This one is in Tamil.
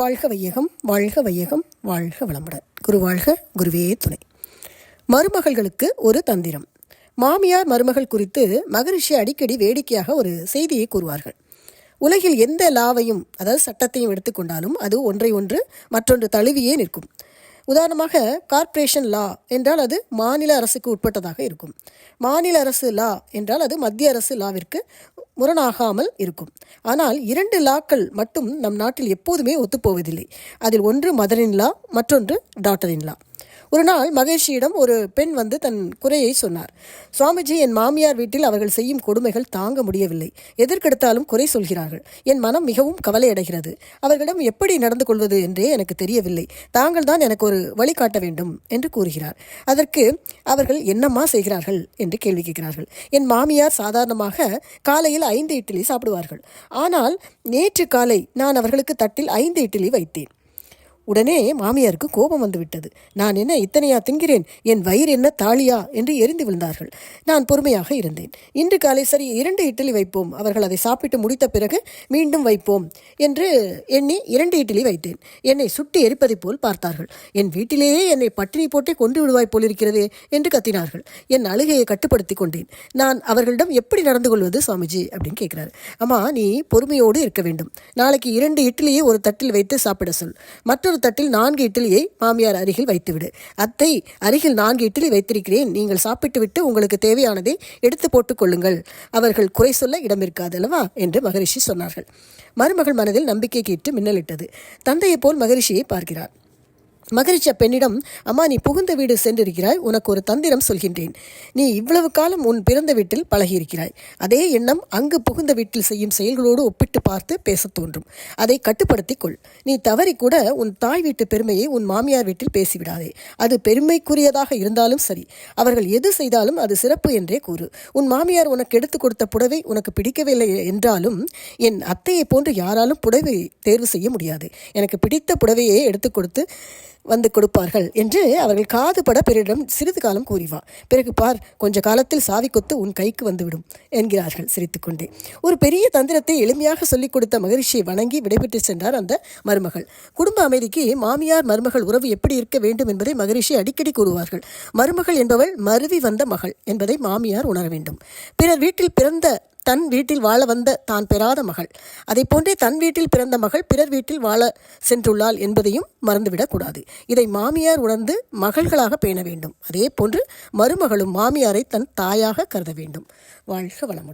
வாழ்க வையகம் வாழ்க வையகம் வாழ்க வளமுடன். குரு வாழ்க குருவே துணை. மருமகள்களுக்கு ஒரு தந்திரம். மாமியார் மருமகள் குறித்து மகரிஷி அடிக்கடி வேடிக்கையாக ஒரு செய்தியை கூறுவார்கள். உலகில் எந்த லாவையும் அதாவது சட்டத்தையும் எடுத்துக்கொண்டாலும் அது ஒன்றை ஒன்று மற்றொன்று தழுவியே நிற்கும். உதாரணமாக கார்ப்பரேஷன் லா என்றால் அது மாநில அரசுக்கு உட்பட்டதாக இருக்கும். மாநில அரசு லா என்றால் அது மத்திய அரசு லாவிற்கு முரணாகாமல் இருக்கும். ஆனால் இரண்டு லாக்கள் மட்டும் நம் நாட்டில் எப்போதுமே ஒத்துப்போவதில்லை. அதில் ஒன்று மதரின் லா மற்றொன்று டாக்டரின் லா ஒரு நாள் மகேஷியிடம் ஒரு பெண் வந்து தன் குறையை சொன்னார். சுவாமிஜி என் மாமியார் வீட்டில் அவர்கள் செய்யும் கொடுமைகள் தாங்க முடியவில்லை. எதற்கெடுத்தாலும் குறை சொல்கிறார்கள். என் மனம் மிகவும் கவலையடைகிறது. அவர்களிடம் எப்படி நடந்து கொள்வது என்றே எனக்கு தெரியவில்லை. தாங்கள் தான் எனக்கு ஒரு வழிகாட்ட வேண்டும் என்று கூறுகிறார். அதற்கு அவர்கள் என்னம்மா செய்கிறார்கள்? என்று கேள்வி கேட்கிறார்கள். என் மாமியார் சாதாரணமாக காலையில் ஐந்து இட்லி சாப்பிடுவார்கள். ஆனால் நேற்று காலை நான் அவர்களுக்கு தட்டில் ஐந்து இட்லி வைத்தேன். உடனே மாமியாருக்கு கோபம் வந்துவிட்டது. நான் என்ன இத்தனையா தின்கிறேன்? என் வயிறு என்ன தாலியா என்று எரிந்து விழுந்தார்கள். நான் பொறுமையாக இருந்தேன். இன்று காலை சரி இரண்டு இட்லி வைப்போம். அவர்கள் அதை சாப்பிட்டு முடித்த பிறகு மீண்டும் வைப்போம் என்று எண்ணி இரண்டு இட்லி வைத்தேன். என்னை சுட்டி எரிப்பதை போல் பார்த்தார்கள். என் வீட்டிலேயே என்னை பட்டினி போட்டே கொண்டு விடுவாய் போல் இருக்கிறதே என்று கத்தினார்கள். என் அழுகையை கட்டுப்படுத்தி கொண்டேன். நான் அவர்களிடம் எப்படி நடந்து கொள்வது சுவாமிஜி? அப்படின்னு கேட்கிறாரு. அம்மா நீ பொறுமையோடு இருக்க வேண்டும். நாளைக்கு இரண்டு இட்லியை ஒரு தட்டில் வைத்து சாப்பிட சொல். மற்றொரு தட்டில் நான்கு இட்லியை மாமியார் அருகில் வைத்துவிடு. அத்தை அருகில் நான்கு இட்லி வைத்திருக்கிறேன். நீங்கள் சாப்பிட்டுவிட்டு உங்களுக்கு தேவையானதை எடுத்து போட்டுக் கொள்ளுங்கள். அவர்கள் குறை சொல்ல இடம் இருக்காது அல்லவா? என்று மகரிஷி சொன்னார்கள். மருமகள் மனதில் நம்பிக்கை கேட்டு மின்னலிட்டது. தந்தையை போல் மகரிஷியை பார்க்கிறார். மகரிஷி பெண்ணிடம் அம்மா நீ புகுந்த வீடு சென்றிருக்கிறாய் உனக்கு ஒரு தந்திரம் சொல்கின்றேன். நீ இவ்வளவு காலம் உன் பிறந்த வீட்டில் பழகியிருக்கிறாய். அதே எண்ணம் அங்கு புகுந்த வீட்டில் செய்யும் செயல்களோடு ஒப்பிட்டு பார்த்து பேசத் தோன்றும். அதை கட்டுப்படுத்திக் கொள். நீ தவறி கூட உன் தாய் வீட்டு பெருமையை உன் மாமியார் வீட்டில் பேசிவிடாதே. அது பெருமைக்குரியதாக இருந்தாலும் சரி. அவர்கள் எது செய்தாலும் அது சிறப்பு என்றே கூறு. உன் மாமியார் உனக்கு எடுத்து கொடுத்த புடவை உனக்கு பிடிக்கவில்லை என்றாலும் என் அத்தையை போன்று யாராலும் புடவை தேர்வு செய்ய முடியாது. எனக்கு பிடித்த புடவையே எடுத்து கொடுத்து வந்து கொடுப்பார்கள் என்று அவர்கள் காதுபட பிறரிடம் சிறிது காலம் கூறிவா. பிறகு பார் கொஞ்ச காலத்தில் சாவி கொத்து உன் கைக்கு வந்துவிடும் என்கிறார்கள் சிரித்துக்கொண்டே. ஒரு பெரிய தந்திரத்தை எளிமையாக சொல்லிக் கொடுத்த மகரிஷியை வணங்கி விடைபெற்று சென்றார் அந்த மருமகள். குடும்ப அமைதிக்கு மாமியார் மருமகள் உறவு எப்படி இருக்க வேண்டும் என்பதை மகரிஷி அடிக்கடி கூறுவார்கள். மருமகள் என்பவள் மருவி வந்த மகள் என்பதை மாமியார் உணர வேண்டும். பிறர் வீட்டில் பிறந்த தன் வீட்டில் வாழ வந்த தான் பெறாத மகள். அதை போன்றே தன் வீட்டில் பிறந்த மகள் பிறர் வீட்டில் வாழ சென்றுள்ளாள் என்பதையும் மறந்துவிடக்கூடாது. இதை மாமியார் உணர்ந்து மகள்களாக பேண வேண்டும். அதே போன்று மருமகளும் மாமியாரை தன் தாயாக கருத வேண்டும். வாழ்க வளமுடன்.